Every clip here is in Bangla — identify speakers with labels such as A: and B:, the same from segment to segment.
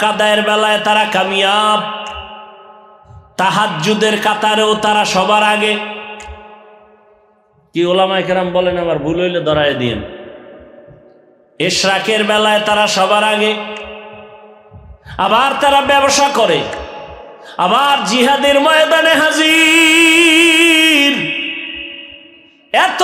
A: কাদায়ের বেলায় তারা কামিয়াব। তাহাজ্জুদের কাতারেও তারা সবার আগে। কি ওলামা কেরাম বলেন, আবার ভুল হইলে ধরায় দিন এশরাকের বেলায় তারা সবার আগে। আবার তারা ব্যবসা করে। আবার জিহাদের ময়দানে হাজির। এত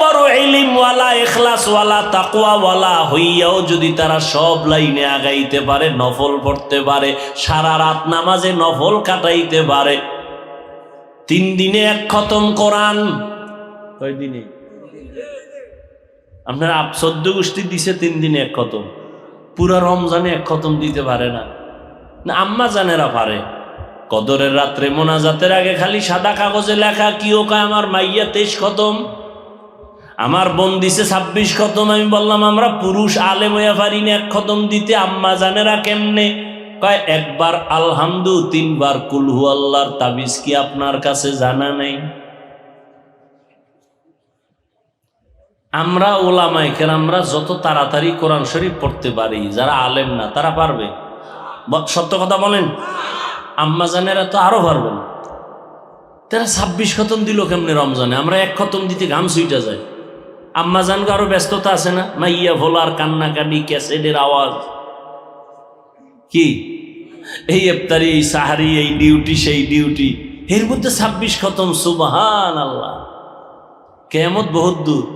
A: বড় ইলিমওয়ালা এখলাসওয়ালা তাকুয়াওয়ালা হইয়াও যদি তারা সব লাইনে আগাইতে পারে, নফল পড়তে পারে, সারা রাত নামাজে নফল কাটাইতে পারে। তিন দিনে এক খতম কোরআন। কয় দিনে? আপনার আপ চোদ্দ গোষ্ঠী দিছে, তিন দিনে এক খতম। পুরা রমজানে এক খতম দিতে পারে না। না, আম্মা জানেরা পারে। কদরের রাত্রে মোনাজাতের আগে খালি সাদা কাগজে লেখা কি ও কয় আমার মাইয়া তেইশ খতম। আমার বোন দিছে ছাব্বিশ খতম, আমি বললাম, আমরা পুরুষ আলেম হইয়া পারি না, এক খতম দিতে আম্মা জানেরা কেমনে? কয়, একবার আলহামদু, তিনবার কুলহু আল্লাহর তাবিজ কি আপনার কাছে জানা নেই? আমরা ওলামাই কেন আমরা যত তাড়াতাড়ি কোরআন শরীফ পড়তে পারি, যারা আলেম না, তারা পারবে? সত্য কথা বলেন? আম্মা জানেরা তো আরও পারবেন। তারা ছাব্বিশ খতম দিল কেমনে রমজানে? আমরা এক খতম দিতে ঘাম সুইটা যায়। আম্মা জানকে আরও ব্যস্ততা আছে না? মাইয়া ভোলার কান্নাকাটি, ক্যাসেটের আওয়াজ। কি? এই ইফতারি, এই সাহারি, এই ডিউটি, সেই ডিউটি। এর মধ্যে ছাব্বিশ খতম সুবাহান আল্লাহ কেমত বহুত দূর।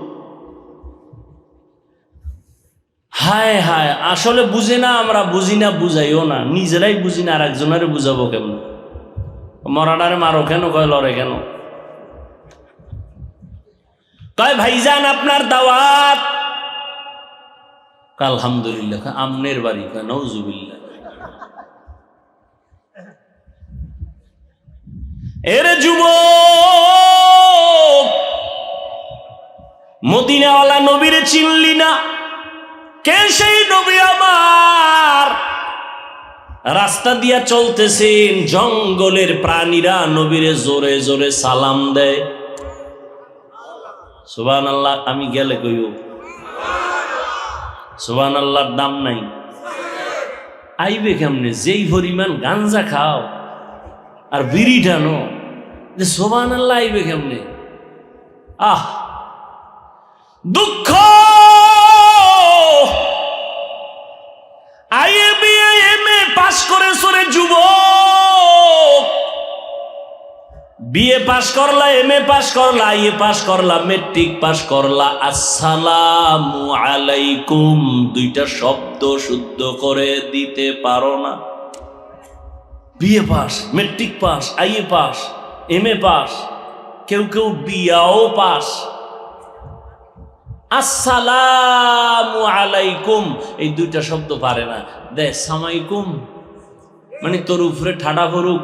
A: হায় হায়, আসলে বুঝি না, আমরা বুঝি না, বুঝাইও না। নিজেরাই বুঝি না আর একজনের বুঝাবো কেমন? মরাডারে মারো কেন, কয় লড়ে কেন? কয় ভাইজান আপনার দাওয়াত? আলহামদুলিল্লাহ আমনের বাড়ি, কয় নৌজুবিল্লাহ এর যুবক, মদিনাওয়ালা নবীরে চিনলি না? কে সেই নবী আমার? রাস্তা দিয়া চলতেছেন, জঙ্গলের প্রাণীরা নবীরে জোরে জোরে সালাম দেয়। সুবান আল্লাহ আমি গেলে কইও সুবান আল্লাহর দাম নাই। আইবে কেমনে? যেই পরিমাণ গাঞ্জা খাও আর বিড়ি টানো, যে সোবান আল্লাহ আইবে কেমনে? আহ! দুঃখ! IA BA M A pass করে সরে যুবক। বিএ পাশ করলা এম এ পাশ করলা, আইএ পাশ করলা, মেট্রিক পাশ করলা। আসসালামু আলাইকুম। দুইটা শব্দ শুদ্ধ করে দিতে পারো না। BA pass matric pass IA pass M A pass কেউ কেউ বিয়াও পাস আসসালামু আলাইকুম। এই দুইটা শব্দ পারে না। দে সামাইকুম মানে তোর উপরে ঠাডা ভরুক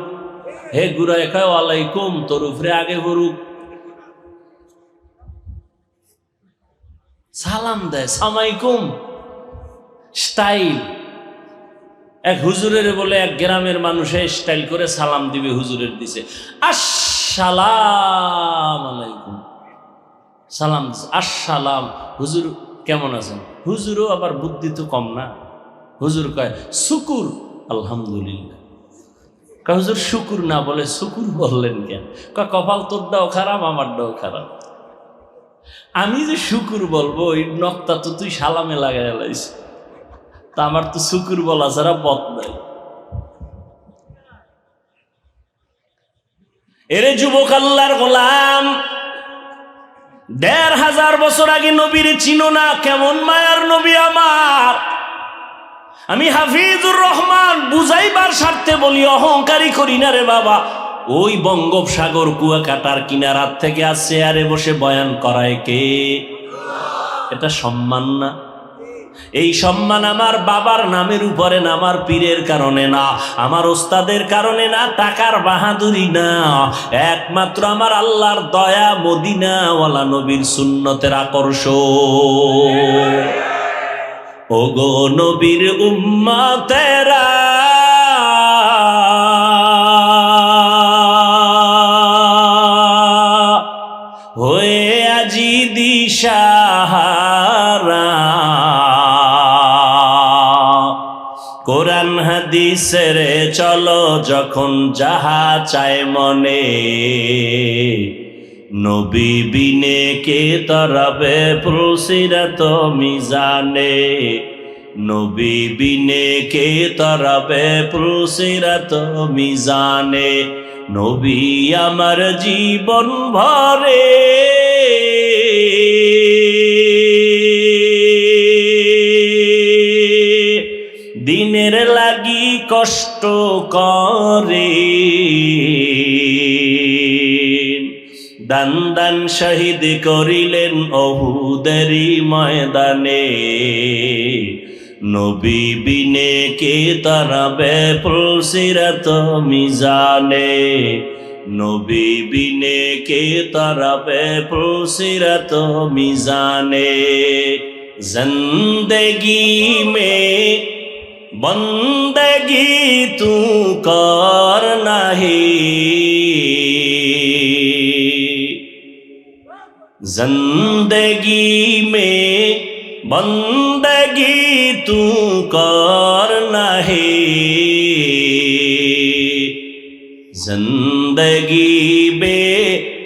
A: হে গুড়ায় খায় আলাইকুম, তোর উপরে আগে ভরুক সালাম দেয় সামাইকুম স্টাইল। এক হুজুরের বলে এক গ্রামের মানুষে স্টাইল করে সালাম দিবে, হুজুরের দিছে। আসসালাম আলাইকুম। সালাম আসসালাম। হুজুর কেমন আছেন? হুজুরও আবার বুদ্ধি তো কম না। হুজুর কয়, শুকুর, আলহামদুলিল্লাহ। হুজুর শুকুর না বলে শুকুর বললেন কেন? কপাল তোরটাও খারাপ, আমার আমারটাও খারাপ। আমি যে শুকুর বলব, ওই নক্তা তো তুই সালামে লাগাই লাইস। তা আমার তো শুকুর বলা ছাড়া পথ নাই। এরে যুবক আল্লাহর গোলাম, দেড় হাজার বছর আগে নবীর চিনো না কেমন মায়ার নবী আমার? আমি হাফিজুর রহমান, বুঝাইবার স্বার্থে বলি, অহংকারী করি না রে বাবা। ওই বঙ্গোপসাগর কুয়াকাটার কিনারার থেকে আরে বসে বয়ান করায় কে? এটা সম্মান না? এই সম্মান আমার বাবার নামের উপরে না, আমার পীরের কারণে না, আমার ওস্তাদের কারণে না, টাকার বাহাদুরি না। একমাত্র আমার আল্লাহর দয়া মদিনাওয়ালা নবীর সুন্নতের আকর্ষণ। ও গো নবীর উম্মাতেরা। হয়ে আজি দিশাহারা। কোরআন হাদি হাদিস ছেড়ে চলো যখন যাহা চায় মনে। নবী বিনে কে তরাবে প্রসিরাত মিজানে? নবী বিনে কে তরাবে প্রসিরাত মিজানে? নবী আমার জীবন ভরে। দিনের লাগি কষ্ট করে। দান দান শহীদ করিলেন অহুদেরি ময়দানে। নবী বিনে কে তারা বেপ্রসিরত মিজানে। নবী বিনে কে তারা বেপ্রসিরত মিজানে। জন্দগি মে বন্দগি তু কর নাহি। जिंदगी में बंदगी तू कर नहीं जिंदगी बे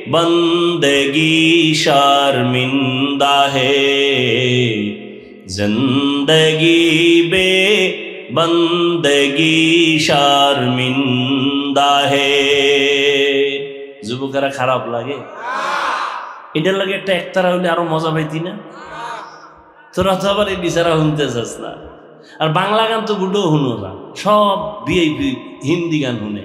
A: बंदगी शर्मिंदा है जिंदगी बे बंदगी शर्मिंदा है जुबकरा खराब लगे এটার লাগে একটা একতারা হলে আরও মজা পাইতি না? তোরা তো আবার এই বিচারা শুনতে চাস না। আর বাংলা গান তো গুটো শুনো না। সব বিআইপি হিন্দি গান শুনে।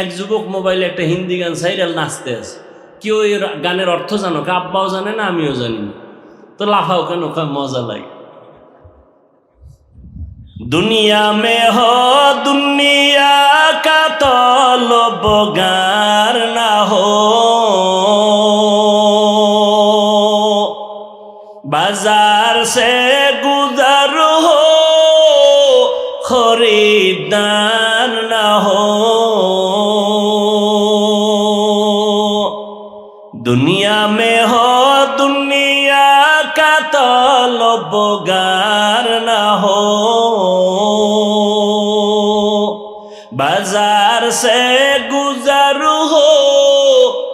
A: এক যুবক মোবাইলে একটা হিন্দি গান সাইরাল নাচতে আছে। কেউ এই গানের অর্থ জানো? কা আব্বাও জানে না, আমিও জানি না। তো লাফাও কেন? মজা লাগে। দুনিয়া মে হো से गुजर हो खरीदार ना हो दुनिया में हो दुनिया का तलबगार न हो बाजार से गुजर हो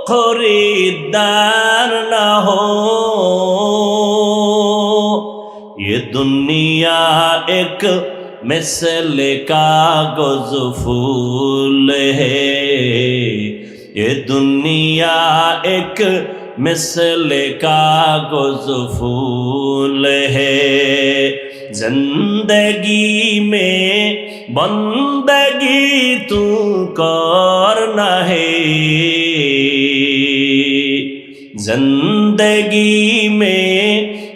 A: खरीदार न हो ये दुनिया एक मिसल कागज़ फूल है। ये दुनिया एक मिसल कागज़ फूल है। ज़िंदगी में बंदगी तू करना है ज़िंदगी में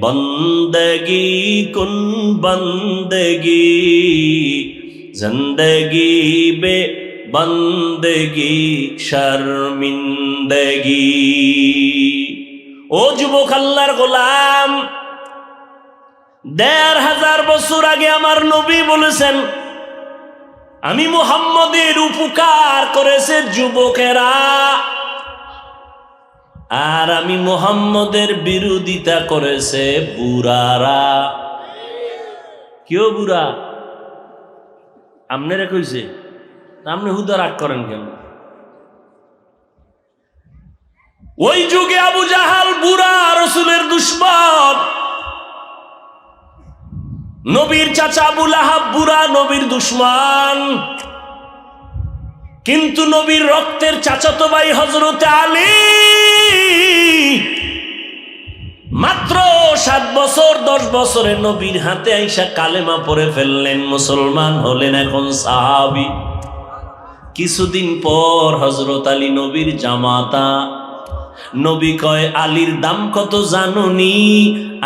A: বন্দগি কুন বন্দগি? জিন্দগি বে বন্দগি, শর্মিন্দগি। ও যুবক আল্লাহর গোলাম, দেড় হাজার বছর আগে আমার নবী বলেছেন, আমি মুহাম্মদের উপকার করেছে যুবকেরা। আর আমি মোহাম্মদের বিরোধিতা করেছে বুড়ারা। কেউ বুড়া? আপনারা কইছে আপনি হুদা রাগ করেন কেন? ওই যুগে আবু জাহাল বুড়া রসুলের দুশ্মন। নবীর চাচা আবুল আহাব বুড়া নবীর দুশ্মন। কিন্তু নবীর রক্তের চাচাতো ভাই হজরতে আলী মাত্র সাত বছর, দশ বছরে নবীর হাতে আইসা কালেমা পরে ফেললেন, মুসলমান হলেন এখন সাহাবি। কিছুদিন পর হজরত আলী নবীর জামাতা নবী কয়, আলীর দাম কত জানুনি?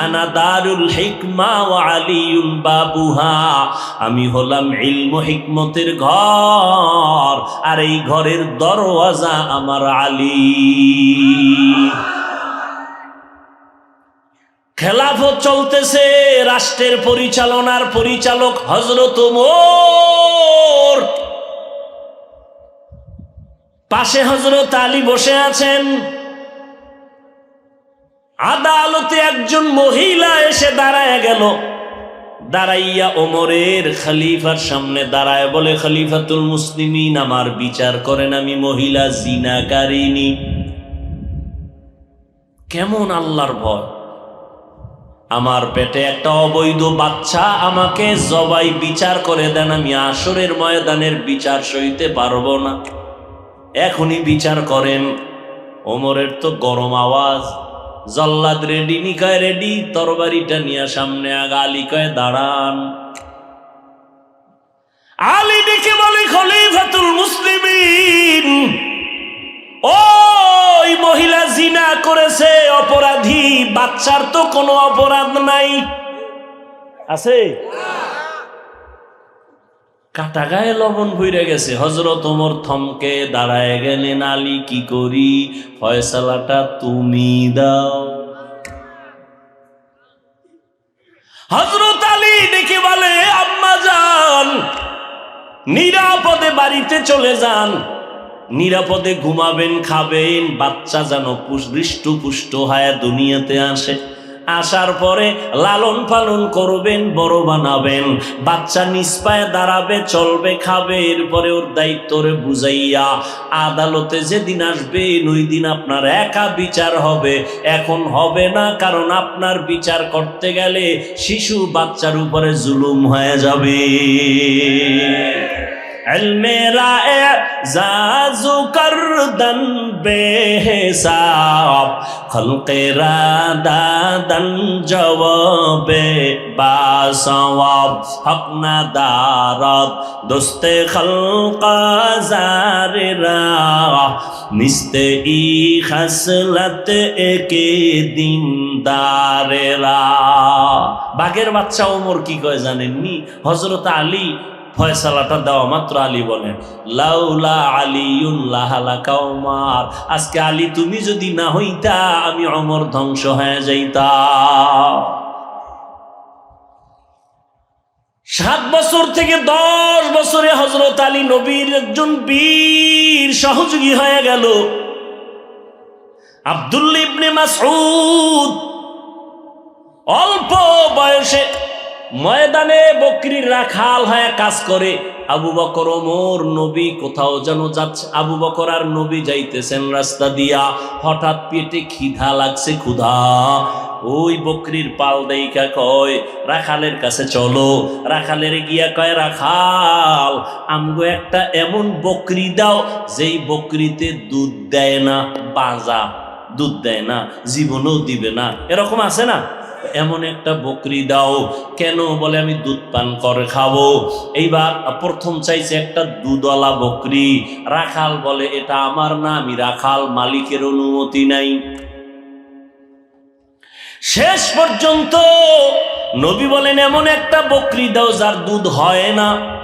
A: আনা দারুল হিকমা ও আমি হলাম ইলম হিকমতের ঘর, আর এই ঘরের দরওয়াজা আমার আলী। খেলাফত চলতেছে, রাষ্ট্রের পরিচালনার পরিচালক হজরত মোর পাশে হজরত আলী বসে আছেন। আদালতে একজন মহিলা এসে দাঁড়ায় গেল। দাঁড়াইয়া ওমরের খালিফার সামনে দাঁড়ায় বলে, খলিফাতুল মুসলিমিন, আমার বিচার করেন আমি মহিলা, জিনাকারিনী। কেমন আল্লাহর ভয়। আমার পেটে একটা অবৈধ বাচ্চা আমাকে জবাই বিচার করে দেন, আমি আসরের ময়দানের বিচার সইতে পারব না। এখনই বিচার করেন। ওমরের তো গরম আওয়াজ। জল্লাদ রেডি নিকায় রেডি তরবারিটা নিয়ে সামনে আগা আলী কয়, দাঁড়ান। আলী দেখে বলে, খলিফাতুল মুসলিমিন, ওই মহিলা জিনা করেছে, অপরাধী, বাচ্চার তো কোনো অপরাধ নাই। আছে? কাটা গায়ে লবণ ভইরে গেছে। হজরত ওমর থমকে দাঁড়ায় গেলেন, আলী, কি করি? ফয়সালাটা তুমি দাও। হজরত আলী ডেকে বলে, আম্মা যান, নিরাপদে বাড়িতে চলে যান। নিরাপদে ঘুমাবেন, খাবেন, বাচ্চা যেন পুষ্ট পুষ্ট হয়ে, দুনিয়াতে আসে। আসার পরে লালন পালন করবেন, বড় বানাবেন। বাচ্চা নিষ্পায় দাঁড়াবে, চলবে, খাবে, এরপরে ওর দায়িত্বরে বুঝাইয়া আদালতে যেদিন আসবে, ওই দিন আপনার একা বিচার হবে। এখন হবে না, কারণ আপনার বিচার করতে গেলে শিশু বাচ্চার উপরে জুলুম হয়ে যাবে। মেরা জাজু করদন বেহসাব খলকেরা দাদন জবাবে বাসওয়াব হক না দারত দোস্তে খলকা জারেরা নিস্তে ই খাসলত একে দিন দারেরা বাঘের বাচ্চা ওমর কি কয় জানেননি হজরত আলী ফয়সালাটা দেওয়া মাত্র আলী বলেন, লাউলা আলিউল্লাহ কাউমার আজকে আলী, তুমি যদি না হইতা, আমি অমর ধ্বংস হয়ে যাইতা সাত বছর থেকে দশ বছরে হজরত আলী নবীর একজন বীর সহযোগী হয়ে গেল। আব্দুল্লা ইবনে মাসউদ অল্প বয়সে ময়দানে বকরির রাখাল হয়ে কাজ করে। আবু বকর ওমর নবী কোথাও যেন যাচ্ছে। আবু বকর আর নবী যাইতেছেন রাস্তা দিয়া। হঠাৎ পেটে খিদা লাগছে, ক্ষুধা। ওই বকরির পাল দেইকা কয়, রাখালের কাছে চলো। রাখালের গিয়া কয়, রাখাল, আমগো একটা এমন বকরি দাও, যেই বকরিতে দুধ দেয় না, বাজা দুধ দেয় না, জীবনও দিবে না। এরকম আছে না? এমন একটা বকরি দাও। কেন বলে আমি দুধ পান করে খাব। এইবার প্রথম চাইছে একটা দুধওয়ালা বকরি। রাখাল বলে, এটা আমার না, আমি রাখাল মালিকের অনুমতি নাই। শেষ পর্যন্ত নবী বলেন, এমন একটা বকরি দাও যার দুধ হয় না।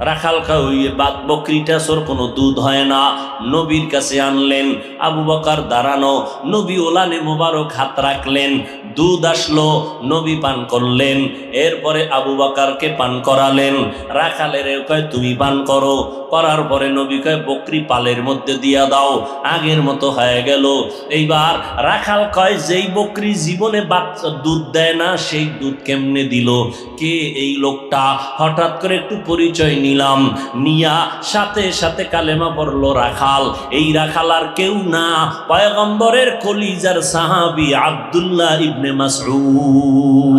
A: রাখাল খাওয়িয়ে বাদ বকরিটা সোর কোনো দুধ হয় না। নবীর কাছে আনলেন, আবু বকার দাঁড়ানো, নবী ওলানে মোবারক হাত রাখলেন, দুধ আসলো, নবী পান করলেন, এরপরে আবু বাকারকে পান করালেন। রাখালের কয়, তুমি পান করো। করার পরে নবী কয়, বকরি পালের মধ্যে দিয়া দাও, আগের মতো হয়ে গেল। এইবার রাখাল কয়, যেই বকরি জীবনে বাচ্চা দুধ দেয় না, সেই দুধ কেমনে দিল? কে এই লোকটা? হঠাৎ করে একটু পরিচয় নিলাম। নিয়া সাথে সাথে কালেমা পড়ল রাখাল। এই রাখাল আর কেউ না। পয়গম্বরের কলিজার সাহাবি আব্দুল্লাহ ইবনে মাসউদ।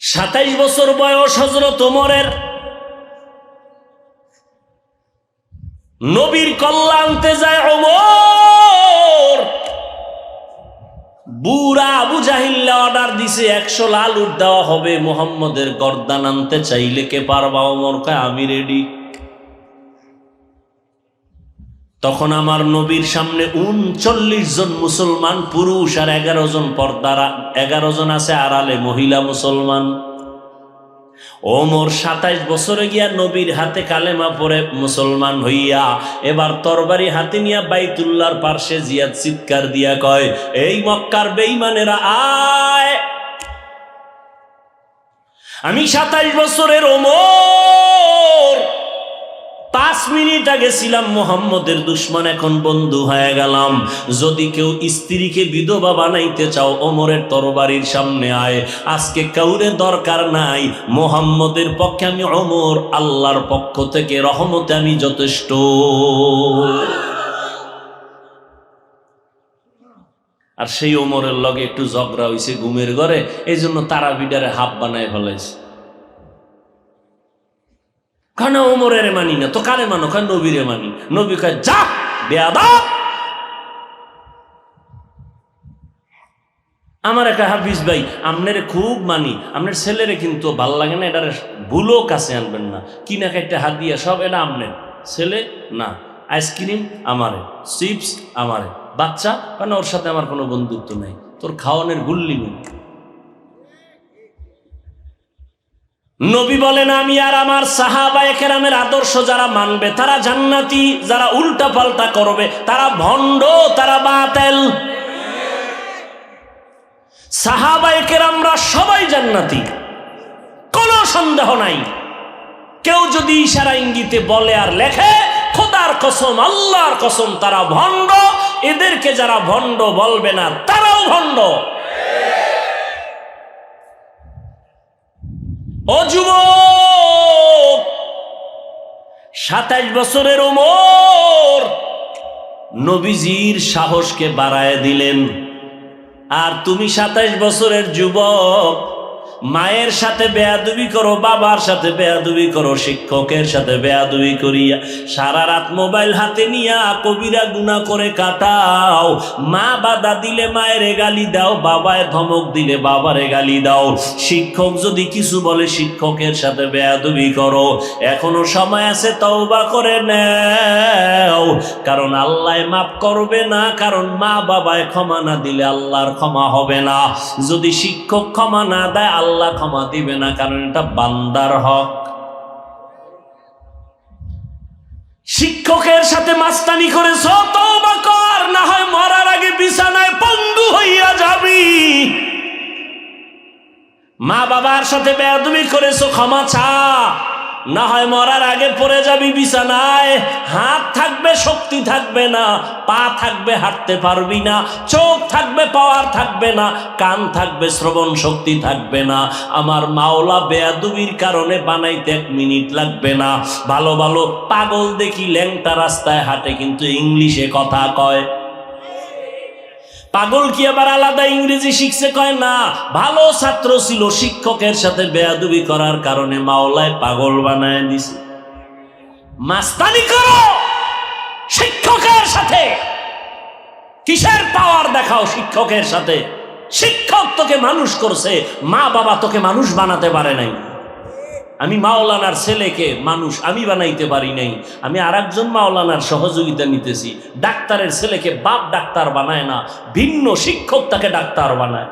A: সাতাইশ বছর বয়স হজরত ওমরের। নবীর কল্লা আনতে যায় ওমর। অর্ডার দিছে, একশো লাল উঠ দেওয়া হবে, মোহাম্মদের গর্দান আনতে চাইলে কে পারবা ওমর কয় আমি রেডি তখন আমার নবীর সামনে উনচল্লিশ জন মুসলমান, পুরুষ আর এগারো জন পর্দারা, এগারো জন আছে আড়ালে, মহিলা মুসলমান। ওমর সাতাইশ বছরে গিয়া নবীর হাতে কালেমা পরে মুসলমান হইয়া, এবার তরবারি হাতে নিয়া বাইতুল্লার পার্শ্বে জিয়াদ চিৎকার দিয়া কয়, এই মক্কার বেইমানেরা আয়! আমি সাতাইশ বছরের ওমর পাঁচ মিনিট আগে ছিলাম মোহাম্মদের দুশ্মন, এখন বন্ধু হয়ে গেলাম। যদি কেউ স্ত্রীকে বিধবা বানাইতে চাও, ওমরের তরবারির সামনে আয়। আজকে কাউরে দরকার নাই, মোহাম্মদের পক্ষে আমি ওমর, আল্লাহর পক্ষ থেকে রহমতে আমি যথেষ্ট। আর সেই ওমরের লগে একটু ঝগড়া হইছে ঘুমের ঘরে এই জন্য তারা বিডারে হাফ বানায় ফেলাইছে। কেন ওমরের মানি না, তো কারে মানো? কেন নবীরে মানি? নবী কয়, যা বেয়াদা আমার একটা হাফিজ ভাই আপনার খুব মানি আপনার ছেলেরে কিন্তু ভালো লাগে না, এটার ভুলও কাছে আনবেন না। কি না একটা হাত দিয়া, সব এটা আপনার ছেলে? না। আইসক্রিম? আমারে। চিপস? আমারে। বাচ্চা? কারণ ওর সাথে আমার কোনো বন্ধুত্ব নেই। তোর খাওয়ানোর গুল্লি নেই। নবী বলেন, আমি আর আমার সাহাবা কেরামের আদর্শ যারা মানবে, তারা জান্নাতি, যারা উল্টা পাল্টা করবে, তারা ভণ্ড, তারা বাতেল। সাহাবা কেরামরা সবাই জান্নাতি, কোনো সন্দেহ নাই। কেউ যদি ইশারা ইঙ্গিতে বলে আর লেখে, খোদার কসম, আল্লাহর কসম, তারা ভণ্ড। এদেরকে যারা ভণ্ড বলবে না, তারাও ভণ্ড। ও সাতাইশ বছরের ওমর নবীজির সাহসকে বাড়ায় দিলেন। আর তুমি সাতাশ বছরের যুবক মায়ের সাথে বেয়াদুবি করো, বাবার সাথে বেয়াদুবি করো, শিক্ষকের সাথে বেয়াদুবি করিয়া সারা রাত মোবাইল হাতে নিয়া কবিরা গুণা করে কাটাও। মা বাদা দিলে মায়ের গালি দাও, বাবায় ধমক দিলে বাবারে গালি দাও। শিক্ষক যদি কিছু বলে, শিক্ষকের সাথে বেয়াদুবি করো। এখনও সময় আছে, তওবা করে নেও। কারণ আল্লাহ মাফ করবে না, কারণ মা বাবায় ক্ষমা না দিলে আল্লাহর ক্ষমা হবে না। যদি শিক্ষক ক্ষমা না দেয় আল্লাহ ক্ষমা দিবে না, কারণ এটা বান্দার হক। শিক্ষকের সাথে মাস্তানি করেছ তওবা কর, না হয় মরার আগে বিছানায় পঙ্গু হইয়া যাবি। মা বাবার সাথে বেয়াদবি করেছ ক্ষমা চা। না হয় মরার আগে পড়ে যাবি বিছানায়। হাত থাকবে, শক্তি থাকবে না, পা থাকবে, হাঁটতে পারবি না, চোখ থাকবে, পাওয়ার থাকবে না, কান থাকবে, শ্রবণ শক্তি থাকবে না। আমার মাওলা বেয়াদুবির কারণে বানাইতে এক মিনিট লাগবে না। ভালো ভালো পাগল দেখি ল্যাংটা রাস্তায় হাঁটে, কিন্তু ইংলিশে কথা কয়। পাগল কি আবার আলাদা ইংরেজি শিখছে? কয় না, ভালো ছাত্র ছিল, শিক্ষকের সাথে বেয়াদুবি করার কারণে মাওলায় পাগল বানায় দিছে। মাস্তানি করো শিক্ষকের সাথে। কিসের পাওয়ার দেখাও শিক্ষকের সাথে? শিক্ষক তোকে মানুষ করছে মা বাবা তোকে মানুষ বানাতে পারে নাই। আমি মাওলানার ছেলেকে মানুষ আমি বানাইতে পারি নাই। আমি আর একজন মাওলানার সহযোগিতা নিতেছি। ডাক্তারের ছেলেকে বাপ ডাক্তার বানায় না, ভিন্ন শিক্ষক তাকে ডাক্তার বানায়।